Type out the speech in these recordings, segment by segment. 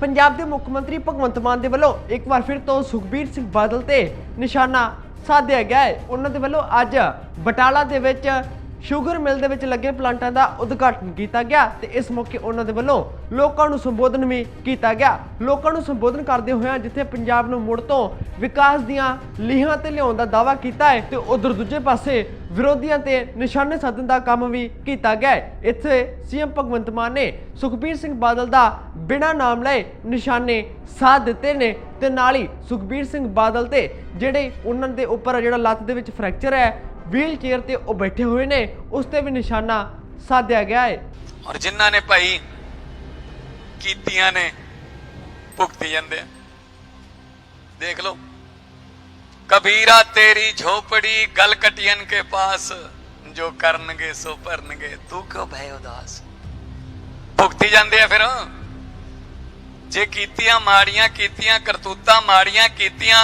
ਪੰਜਾਬ ਦੇ ਮੁੱਖ ਮੰਤਰੀ ਭਗਵੰਤ ਮਾਨ ਦੇ ਵੱਲੋਂ ਇੱਕ ਵਾਰ ਫਿਰ ਤੋਂ ਸੁਖਬੀਰ ਸਿੰਘ ਬਾਦਲ ਤੇ ਨਿਸ਼ਾਨਾ ਸਾਧਿਆ ਗਿਆ ਹੈ। ਉਹਨਾਂ ਦੇ ਵੱਲੋਂ ਅੱਜ ਬਟਾਲਾ ਦੇ ਵਿੱਚ ਸ਼ੂਗਰ ਮਿਲ ਦੇ ਵਿੱਚ ਲੱਗੇ ਪਲਾਂਟਾਂ ਦਾ ਉਦਘਾਟਨ ਕੀਤਾ ਗਿਆ ਤੇ ਇਸ ਮੌਕੇ ਉਹਨਾਂ ਦੇ ਵੱਲੋਂ ਲੋਕਾਂ ਨੂੰ ਸੰਬੋਧਨ ਵੀ ਕੀਤਾ ਗਿਆ। ਲੋਕਾਂ ਨੂੰ ਸੰਬੋਧਨ ਕਰਦੇ ਹੋਇਆਂ ਜਿੱਥੇ ਪੰਜਾਬ ਨੂੰ ਮੁੜ ਤੋਂ ਵਿਕਾਸ ਦੀਆਂ ਲੀਹਾਂ ਤੇ ਲਿਆਉਣ ਦਾ ਦਾਅਵਾ ਕੀਤਾ ਹੈ ਤੇ ਉਧਰ ਦੂਜੇ ਪਾਸੇ ਵਿਰੋਧੀਆਂ ਤੇ ਨਿਸ਼ਾਨੇ ਸਾਧਣ ਦਾ ਕੰਮ ਵੀ ਕੀਤਾ ਗਿਆ ਹੈ। ਇੱਥੇ ਸੀਐਮ ਭਗਵੰਤ ਮਾਨ ਨੇ ਸੁਖਬੀਰ ਸਿੰਘ ਬਾਦਲ ਦਾ ਬਿਨਾਂ ਨਾਮ ਲਏ ਨਿਸ਼ਾਨੇ ਸਾਧ ਦਿੱਤੇ ਨੇ ਤੇ ਨਾਲ ਹੀ ਸੁਖਬੀਰ ਸਿੰਘ ਬਾਦਲ ਤੇ ਜਿਹੜੇ ਉਹਨਾਂ ਦੇ ਉੱਪਰ ਜਿਹੜਾ ਲੱਤ ਦੇ ਵਿੱਚ ਫ੍ਰੈਕਚਰ ਹੈ ਵੀਲ ਚੇਅਰ ਤੇ ਉਹ ਬੈਠੇ ਹੋਏ ਨੇ, ਉਸ ਤੇ ਵੀ ਨਿਸ਼ਾਨਾ ਸਾਧਿਆ ਗਿਆ ਹੈ। ਔਰ ਜਿਨ੍ਹਾਂ ਨੇ ਭਾਈ ਕੀਤੀਆਂ ਨੇ, ਭੁਗਤੀ ਜਾਂਦੇ ਦੇਖ ਲਓ, ਕਬੀਰਾ ਤੇਰੀ ਝੋਪੜੀ ਗਲ ਕਟਿयन ਕੇ ਪਾਸ, ਜੋ ਕਰਨਗੇ ਸੋ ਭਰਨਗੇ ਤੂੰ ਕਿਉਂ ਭੈ ਉਦਾਸ। ਭੁਗਤੀ ਜਾਂਦੇ ਆ ਫਿਰ। ਜੇ ਕੀਤੀਆਂ ਮਾੜੀਆਂ ਕੀਤੀਆਂ, ਕਰਤੂਤਾਂ ਮਾੜੀਆਂ ਕੀਤੀਆਂ,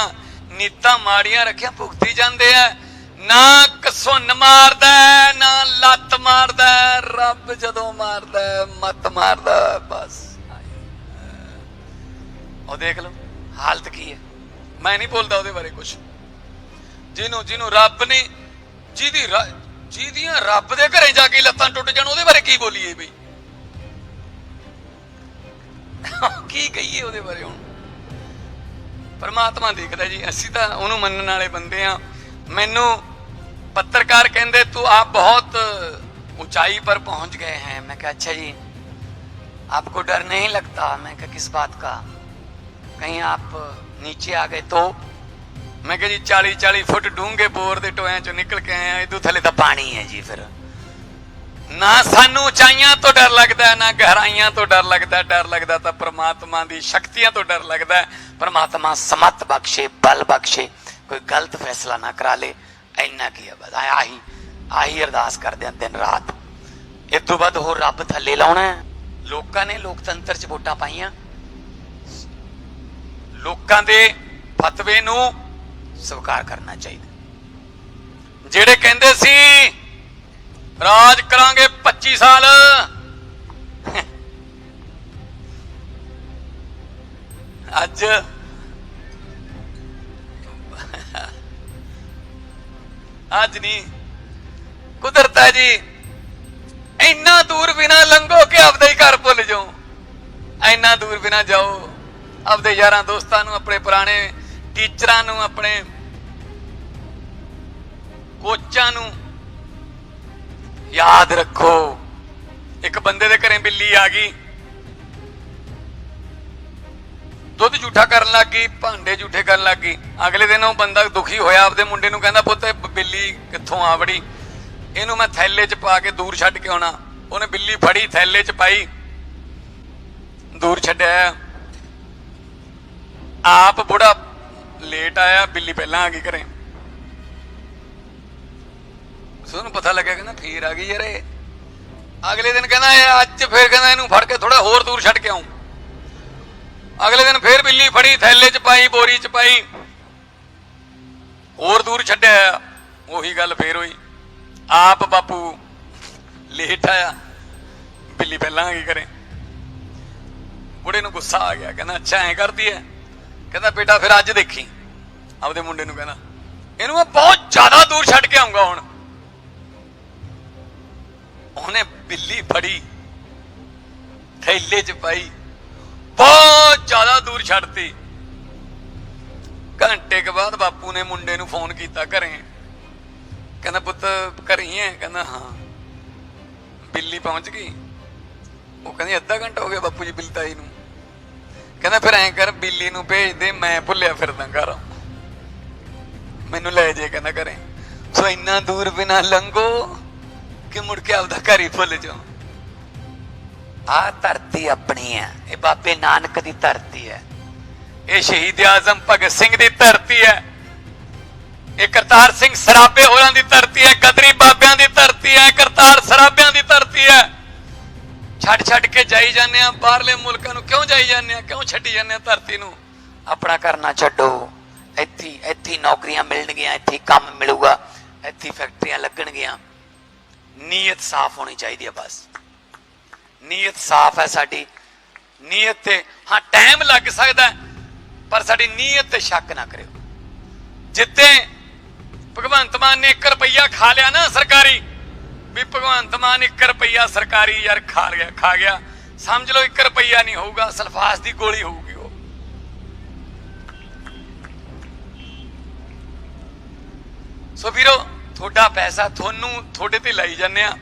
ਨੀਤਾਂ ਮਾੜੀਆਂ ਰੱਖਿਆ, ਭੁਗਤੀ ਜਾਂਦੇ ਆ। ਨਾ ਕਸੁੰਨ ਮਾਰਦਾ ਨਾ ਲੱਤ ਮਾਰਦਾ ਰੱਬ ਜਦੋਂ ਮਾਰਦਾ ਹੈ, ਮਾਰਦਾ ਬਸ। ਉਹ ਦੇਖ ਲਓ ਹਾਲਤ ਕੀ ਹੈ? ਮੈਂ ਨਹੀਂ ਬੋਲਦਾ ਉਹਦੇ ਬਾਰੇ ਕੁਝ ਜਿਹਨੂੰ ਜਿਹਨੂੰ ਰੱਬ ਨੇ ਜਿਹਦੀ ਜਿਹਦੀਆਂ ਰੱਬ ਦੇ ਘਰੇ ਜਾ ਕੇ ਲੱਤਾਂ ਟੁੱਟ ਜਾਣ ਉਹਦੇ ਬਾਰੇ ਕੀ ਬੋਲੀਏ ਬਈ? ਕੀ ਕਹੀਏ ਉਹਦੇ ਬਾਰੇ ਹੁਣ? ਪਰਮਾਤਮਾ ਦੇਖਦਾ ਜੀ ਅਸੀਂ ਤਾਂ ਉਹਨੂੰ ਮੰਨਣ ਵਾਲੇ ਬੰਦੇ ਆ ਮੈਨੂੰ ਪੱਤਰਕਾਰ ਕਹਿੰਦੇ ਤੂੰ ਆਪ ਬਹੁਤ ऊंचाई पर पहुंच गए हैं मैं कहा अच्छा जी आपको डर नहीं लगता मैं कहा किस बात का कहीं आप नीचे आ गए तो ਮੈਂ ਕਿਹਾ ਜੀ 40 40 ਫੁੱਟ ਡੂੰਘੇ ਬੋਰ ਦੇ ਟੋਇਆਂ ਚੋਂ ਨਿਕਲ ਕੇ ਆਏ ਆ ਇਦੋਂ ਥੱਲੇ ਤਾਂ ਪਾਣੀ ਹੈ ਜੀ ਫਿਰ ਨਾ ਸਾਨੂੰ ਉਚਾਈਆਂ ਤੋਂ ਡਰ ਲੱਗਦਾ ਹੈ, ਨਾ ਗਹਿਰਾਈਆਂ ਤੋਂ ਡਰ ਲੱਗਦਾ ਹੈ। ਡਰ ਲੱਗਦਾ ਤਾਂ ਪ੍ਰਮਾਤਮਾ ਦੀ ਸ਼ਕਤੀਆਂ ਤੋਂ ਡਰ ਲੱਗਦਾ ਹੈ। ਪ੍ਰਮਾਤਮਾ ਸਮਤ ਬਖਸ਼ੇ ਬਲ ਬਖਸ਼ੇ ਕੋਈ ਗਲਤ ਫੈਸਲਾ ਨਾ ਕਰਾ ਲੇ ਇੰਨਾ ਕੀ ਹੈ ਬਸ? ਆਹੀ ਆਹੀ ਅਰਦਾਸ ਕਰਦੇ ਆ ਦਿਨ ਰਾਤ। ਇਸ ਤੋਂ ਬਾਅਦ ਹੋਰ ਰੱਬ ਥੱਲੇ ਲਾਉਣਾ ਲੋਕਾਂ ਨੇ ਲੋਕਤੰਤਰ 'ਚ ਵੋਟਾਂ ਪਾਈਆਂ। ਲੋਕਾਂ ਦੇ ਫਤਵੇ ਨੂੰ ਸਵੀਕਾਰ ਕਰਨਾ ਚਾਹੀਦਾ। ਜਿਹੜੇ ਕਹਿੰਦੇ ਸੀ, ਰਾਜ ਕਰਾਂਗੇ 25 ਸਾਲ। ਅੱਜ ਅੱਜ ਨਹੀਂ ਕੁਦਰਤ ਹੈ ਜੀ, ਇੰਨਾ ਦੂਰ ਬਿਨਾ ਲੰਘੋ ਕਿ ਆਪਦਾ ਹੀ ਘਰ ਭੁੱਲ ਜਾਓ। ਇੰਨਾ ਦੂਰ ਬਿਨਾ ਜਾਓ, ਆਪਦੇ ਯਾਰਾਂ ਦੋਸਤਾਂ ਨੂੰ, ਆਪਣੇ ਪੁਰਾਣੇ ਟੀਚਰਾਂ ਨੂੰ, ਆਪਣੇ ਕੋਚਾਂ ਨੂੰ ਯਾਦ ਰੱਖੋ। ਇੱਕ ਬੰਦੇ ਦੇ ਘਰੇ ਬਿੱਲੀ ਆ ਗਈ। ਦੁੱਧ ਝੂਠਾ ਕਰਨ ਲੱਗ ਗਈ, ਭਾਂਡੇ ਝੂਠੇ ਕਰਨ ਲੱਗ ਗਈ। ਅਗਲੇ ਦਿਨ ਉਹ ਬੰਦਾ ਦੁਖੀ ਹੋਇਆ, ਆਪਦੇ ਮੁੰਡੇ ਨੂੰ ਕਹਿੰਦਾ, ਪੁੱਤ ਇਹ ਬਿੱਲੀ ਕਿੱਥੋਂ ਆ ਵੜੀ? ਇਹਨੂੰ ਮੈਂ ਥੈਲੇ 'ਚ ਪਾ ਕੇ ਦੂਰ ਛੱਡ ਕੇ ਆਉਣਾ। ਉਹਨੇ ਬਿੱਲੀ ਫੜੀ, ਥੈਲੇ 'ਚ ਪਾਈ। ਦੂਰ ਛੱਡਿਆ। ਆਪ ਬੁੜਾ ਲੇਟ ਆਇਆ, ਬਿੱਲੀ ਪਹਿਲਾਂ ਆ ਗਈ ਘਰੇ। ਸਾਨੂੰ ਪਤਾ ਲੱਗਿਆ ਕਹਿੰਦਾ, ਫੇਰ ਆ ਗਈ ਯਾਰ ਅਗਲੇ ਦਿਨ ਕਹਿੰਦਾ, ਇਹ ਅੱਜ ਫੇਰ ਕਹਿੰਦਾ ਇਹਨੂੰ ਫੜ ਕੇ ਥੋੜਾ ਹੋਰ ਦੂਰ ਛੱਡ ਕੇ ਆਉਂ ਅਗਲੇ ਦਿਨ ਫੇਰ ਬਿੱਲੀ ਫੜੀ, ਥੈਲੇ 'ਚ ਪਾਈ, ਬੋਰੀ 'ਚ ਪਾਈ। ਹੋਰ ਦੂਰ ਛੱਡਿਆ। ਉਹੀ ਗੱਲ ਫੇਰ ਹੋਈ। ਆਪ ਬਾਪੂ ਲੇਟ ਆਇਆ। ਬਿੱਲੀ ਪਹਿਲਾਂ ਕੀ ਕਰੇ ਬੁੜੇ ਨੂੰ ਗੁੱਸਾ ਆ ਗਿਆ, ਕਹਿੰਦਾ, ਅੱਛਾ, ਐ ਕਰਦੀ ਐ? ਕਹਿੰਦਾ, ਬੇਟਾ, ਫਿਰ ਅੱਜ ਦੇਖੀ। ਆਪਦੇ ਮੁੰਡੇ ਨੂੰ ਕਹਿੰਦਾ, ਇਹਨੂੰ ਮੈਂ ਬਹੁਤ ਜ਼ਿਆਦਾ ਦੂਰ ਛੱਡ ਕੇ ਆਉਂਗਾ ਹੁਣ। ਉਹਨੇ ਬਿੱਲੀ ਫੜੀ, ਥੈਲੇ 'ਚ ਪਾਈ, ਬਹੁਤ ਜ਼ਿਆਦਾ ਦੂਰ ਛੱਡਤੀ। ਘੰਟੇ ਕੇ ਬਾਅਦ ਬਾਪੂ ਨੇ ਮੁੰਡੇ ਨੂੰ ਫੋਨ ਕੀਤਾ ਘਰੇ। ਕਹਿੰਦਾ ਪੁੱਤ ਘਰੇ ਹੀ ਹੈ। ਕਹਿੰਦਾ ਹਾਂ। ਬਿੱਲੀ ਪਹੁੰਚ ਗਈ। ਉਹ ਕਹਿੰਦੀ ਅੱਧਾ ਘੰਟਾ ਹੋ ਗਿਆ ਬਾਪੂ ਜੀ ਬਿੱਲੀ ਨੂੰ। ਕਹਿੰਦਾ ਫਿਰ ਐਂ ਕਰ, ਬਿੱਲੀ ਨੂੰ ਭੇਜ ਦੇ, ਮੈਂ ਭੁੱਲਿਆ ਫਿਰਦਾ ਘਰ। ਮੈਨੂੰ ਲੈ ਜੇ ਕਹਿੰਦਾ ਘਰੇ। ਸੋ ਇੰਨਾ ਦੂਰ ਬਿਨਾ ਲੰਘੋ ਕਿ ਮੁੜ ਕੇ ਆਪਦਾ ਘਰ ਹੀ ਭੁੱਲ ਜਾਓ। ਆ ਧਰਤੀ ਆਪਣੀ ਹੈ। ਇਹ ਬਾਬੇ ਨਾਨਕ ਦੀ ਧਰਤੀ ਹੈ। ਇਹ ਸ਼ਹੀਦ ਆਜ਼ਮ ਭਗਤ ਸਿੰਘ ਦੀ ਧਰਤੀ ਹੈ। ਇਹ ਕਰਤਾਰ ਸਿੰਘ ਸਰਾਬੇ ਹੋਰਾਂ ਦੀ ਧਰਤੀ ਹੈ ਕਦਰੀ ਬਾਬਿਆਂ ਦੀ ਧਰਤੀ ਹੈ, ਕਰਤਾਰ ਸਰਾਬਿਆਂ ਦੀ ਧਰਤੀ ਹੈ। ਛੱਡ ਛੱਡ ਕੇ ਜਾਈ ਜਾਂਦੇ ਆ ਬਾਹਰਲੇ ਮੁਲਕਾਂ ਨੂੰ ਕਿਉਂ ਜਾਈ ਜਾਂਦੇ ਆ ਕਿਉਂ ਛੱਡੀ ਜਾਂਦੇ ਆ ਧਰਤੀ ਨੂੰ? ਆਪਣਾ ਕਰਨਾ ਛੱਡੋ। ਇੱਥੇ ਇੱਥੇ ਨੌਕਰੀਆਂ ਮਿਲਣਗੀਆਂ, ਇੱਥੇ ਕੰਮ ਮਿਲੂਗਾ, ਇੱਥੇ ਫੈਕਟਰੀਆਂ ਲੱਗਣਗੀਆਂ। ਨੀਅਤ ਸਾਫ਼ ਹੋਣੀ ਚਾਹੀਦੀ ਹੈ ਬਸ। ਨੀਅਤ ਸਾਫ਼ ਹੈ ਸਾਡੀ। ਨੀਅਤ ਤੇ ਹਾਂ, ਟਾਈਮ ਲੱਗ ਸਕਦਾ ਪਰ ਸਾਡੀ ਨੀਅਤ ਤੇ ਸ਼ੱਕ ਨਾ ਕਰਿਓ। ਜਿੱਤੇ ਭਗਵੰਤ ਮਾਨ ਨੇ 1 ਰੁਪਈਆ ਖਾ ਲਿਆ ਨਾ ਸਰਕਾਰੀ। ਵੀ ਭਗਵੰਤ ਮਾਨ 1 ਰੁਪਈਆ ਸਰਕਾਰੀ ਯਾਰ ਖਾ ਲਿਆ, ਖਾ ਗਿਆ। ਸਮਝ ਲਓ 1 ਰੁਪਈਆ ਨਹੀਂ ਹੋਊਗਾ, ਸਲਫਾਸ ਦੀ ਗੋਲੀ ਹੋਊਗੀ ਉਹ। ਸੋ ਵੀਰੋ, ਤੁਹਾਡਾ ਪੈਸਾ ਤੁਹਾਨੂੰ, ਤੁਹਾਡੇ ਤੇ ਲਾਈ ਜਾਂਦੇ ਆ।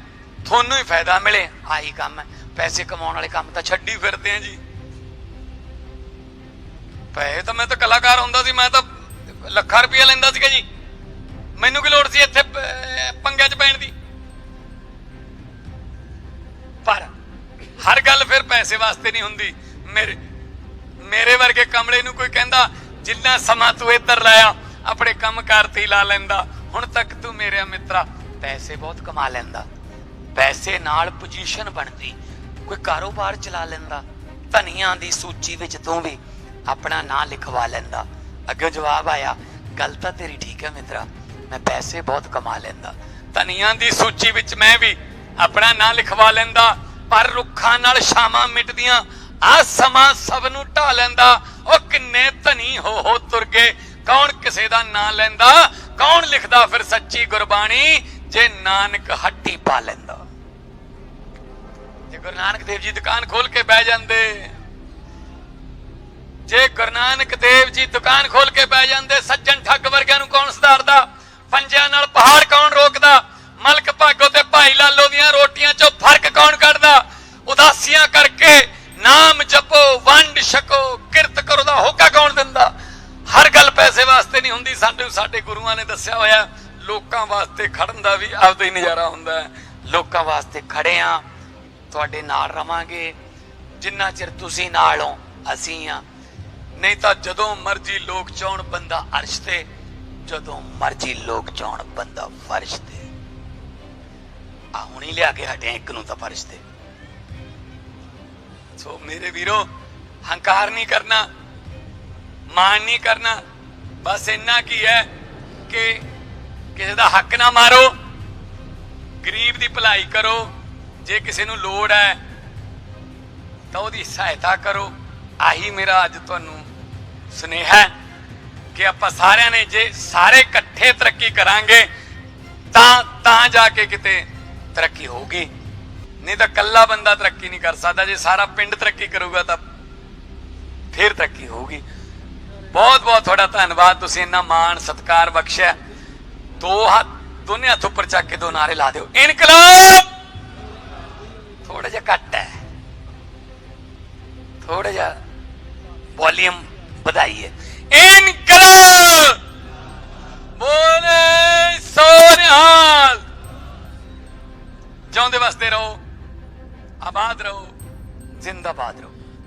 ਤੁਹਾਨੂੰ ਹੀ ਫਾਇਦਾ ਮਿਲੇ, ਆਹੀ ਕੰਮ ਹੈ। ਪੈਸੇ ਕਮਾਉਣ ਵਾਲੇ ਕੰਮ ਤਾਂ ਛੱਡੀ ਫਿਰਦੇ ਆ ਜੀ। ਪੈਸੇ ਤਾਂ ਮੈਂ ਤਾਂ ਕਲਾਕਾਰ ਹੁੰਦਾ ਸੀ, ਮੈਂ ਤਾਂ ਲੱਖਾਂ ਰੁਪਏ ਲੈਂਦਾ ਸੀਗਾ ਜੀ। ਮੈਨੂੰ ਕੀ ਲੋੜ ਸੀ ਇੱਥੇ ਪ- ਪੰਗਿਆਂ 'ਚ ਪੈਣ ਦੀ? ਪਰ ਹਰ ਗੱਲ ਫਿਰ ਪੈਸੇ ਵਾਸਤੇ ਨਹੀਂ ਹੁੰਦੀ। ਮੇਰੇ ਮੇਰੇ ਵਰਗੇ ਕਮਲੇ ਨੂੰ ਕੋਈ ਕਹਿੰਦਾ, ਜਿੰਨਾ ਸਮਾਂ ਤੂੰ ਇੱਧਰ ਲਾਇਆ, ਆਪਣੇ ਕੰਮ ਤੇ ਲਾ ਲੈਂਦਾ। ਹੁਣ ਤੱਕ ਤੂੰ ਮੇਰੇ ਮਿੱਤਰਾ, ਪੈਸੇ ਬਹੁਤ ਕਮਾ ਲੈਂਦਾ। ਪੈਸੇ ਨਾਲ ਪੋਜੀਸ਼ਨ ਬਣਦੀ। ਕੋਈ ਕਾਰੋਬਾਰ ਚਲਾ ਲੈਂਦਾ। ਧਨੀਆਂ ਦੀ ਸੂਚੀ ਵਿੱਚ ਤੂੰ ਵੀ ਆਪਣਾ ਨਾਂ ਲਿਖਵਾ ਲੈਂਦਾ। ਅੱਗੇ ਜਵਾਬ ਆਇਆ, ਗੱਲ ਤਾਂ ਤੇਰੀ ਠੀਕ ਹੈ ਮਿੱਤਰਾ। ਮੈਂ ਪੈਸੇ ਬਹੁਤ ਕਮਾ ਲੈਂਦਾ। ਧਨੀਆਂ ਦੀ ਸੂਚੀ ਵਿੱਚ ਮੈਂ ਵੀ ਆਪਣਾ ਨਾਂ ਲਿਖਵਾ ਲੈਂਦਾ, ਪਰ ਰੁੱਖਾਂ ਨਾਲ ਸ਼ਾਮਾਂ ਮਿਟਦੀਆਂ ਆ ਸਮਾਂ ਸਭ ਨੂੰ ਢਾ ਲੈਂਦਾ। ਉਹ ਕਿੰਨੇ ਧਨੀ ਹੋ ਹੋ ਤੁਰ ਗਏ, ਕੌਣ ਕਿਸੇ ਦਾ ਨਾਂ ਲੈਂਦਾ, ਕੌਣ ਲਿਖਦਾ ਫਿਰ ਸੱਚੀ ਗੁਰਬਾਣੀ, ਜੇ ਨਾਨਕ ਹੱਟੀ ਪਾ ਲੈਂਦਾ। ਜੇ ਗੁਰੂ ਨਾਨਕ ਦੇਵ ਜੀ ਦੁਕਾਨ ਖੋਲ ਕੇ ਬਹਿ ਜਾਂਦੇ, ਜੇ ਗੁਰੂ ਨਾਨਕ ਦੇਵ ਜੀ ਦੁਕਾਨ ਖੋਲ ਕੇ ਬਹਿ ਜਾਂਦੇ, ਸੱਜਣ ਠੱਗ ਵਰਗਿਆਂ ਨੂੰ ਕੌਣ ਸੁਧਾਰਦਾ? ਪੰਜਿਆਂ ਨਾਲ ਪਹਾੜ ਕੌਣ ਰੋਕਦਾ? ਮਲਕ ਭਾਗੋ ਤੇ ਭਾਈ ਲਾਲੋ ਦੀਆਂ ਰੋਟੀਆਂ ਚੋਂ ਫ਼ਰਕ ਕੌਣ ਕੱਢਦਾ? ਉਦਾਸੀਆਂ ਕਰਕੇ ਨਾਮ ਜਪੋ, ਵੰਡ ਛਕੋ, ਕਿਰਤ ਕਰੋ ਦਾ ਹੋਕਾ ਕੌਣ ਦਿੰਦਾ? ਹਰ ਗੱਲ ਪੈਸੇ ਵਾਸਤੇ ਨਹੀਂ ਹੁੰਦੀ। ਸਾਡੇ ਸਾਡੇ ਗੁਰੂਆਂ ਨੇ ਦੱਸਿਆ ਹੋਇਆ, ਲੋਕਾਂ ਵਾਸਤੇ ਖੜਨ ਦਾ ਵੀ ਆਪਦਾ ਹੀ ਨਜ਼ਾਰਾ ਹੁੰਦਾ ਹੈ। ਲੋਕਾਂ ਵਾਸਤੇ ਖੜੇ ਆ ਤੁਹਾਡੇ ਨਾਲ ਰਵਾਂਗੇ। ਜਿੰਨਾ ਚਿਰ ਤੁਸੀਂ ਨਾਲ ਹੋ, ਅਸੀਂ ਆ ਨਹੀਂ ਤਾਂ ਜਦੋਂ ਮਰਜ਼ੀ ਲੋਕ ਚਾਉਣ ਬੰਦਾ ਅਰਸ਼ ਤੇ ਜਦੋਂ ਮਰਜ਼ੀ ਲੋਕ ਚਾਉਣ, ਬੰਦਾ ਫਰਸ਼ ਤੇ। ਆ ਹੁਣੀ ਲਿਆ ਕੇ ਹਟੇ ਇੱਕ ਨੂੰ ਤਾਂ ਫਰਸ਼ ਤੇ। ਸੋ ਮੇਰੇ ਵੀਰੋ, ਹੰਕਾਰ ਨਹੀਂ ਕਰਨਾ, ਮਾਣ ਨਹੀਂ ਕਰਨਾ, ਬਸ ਇੰਨਾ ਕੀ ਹੈ ਕਿ ਕਿਸੇ ਦਾ ਹੱਕ ਨਾ ਮਾਰੋ, ਗਰੀਬ ਦੀ ਭਲਾਈ ਕਰੋ, ਜੇ ਕਿਸੇ ਨੂੰ ਲੋੜ ਹੈ, ਤਾਂ ਉਹਦੀ ਸਹਾਇਤਾ ਕਰੋ। ਆਹੀ ਮੇਰਾ ਅੱਜ ਤੁਹਾਨੂੰ ਸੁਨੇਹਾ ਹੈ। ਕਿ ਆਪਾਂ ਸਾਰਿਆਂ ਨੇ ਜੇ ਸਾਰੇ ਇਕੱਠੇ ਤਰੱਕੀ ਕਰਾਂਗੇ, ਤਾਂ ਤਾਂ ਜਾ ਕੇ ਕਿਤੇ ਤਰੱਕੀ ਹੋਊਗੀ। ਨਹੀਂ ਤਾਂ ਕੱਲਾ ਬੰਦਾ ਤਰੱਕੀ ਨਹੀਂ ਕਰ ਸਕਦਾ, ਜੇ ਸਾਰਾ ਪਿੰਡ ਤਰੱਕੀ ਕਰੂਗਾ ਤਾਂ ਫਿਰ ਤਰੱਕੀ ਹੋਊਗੀ। ਬਹੁਤ ਬਹੁਤ ਤੁਹਾਡਾ ਧੰਨਵਾਦ, ਤੁਸੀਂ ਇੰਨਾ ਮਾਣ ਸਤਿਕਾਰ ਬਖਸ਼ਿਆ। ਦੋ ਹੱਥ, ਦੋਨੇ ਹੱਥ ਉੱਪਰ ਚੱਕ ਕੇ ਦੋ ਨਾਰੇ ਲਾ ਦਿਓ। ਇਨਕਲਾਬ! ਥੋੜਾ ਜਿਹਾ ਘੱਟ ਹੈ। ਥੋੜਾ ਜਿਹਾ ਵੋਲੀਅਮ ਵਧਾਈਏ ਇਨਕਲਾਬ ਵਸਦੇ ਰਹੋ ਆਬਾਦ ਰਹੋ ਜ਼ਿੰਦਾਬਾਦ ਰਹੋ।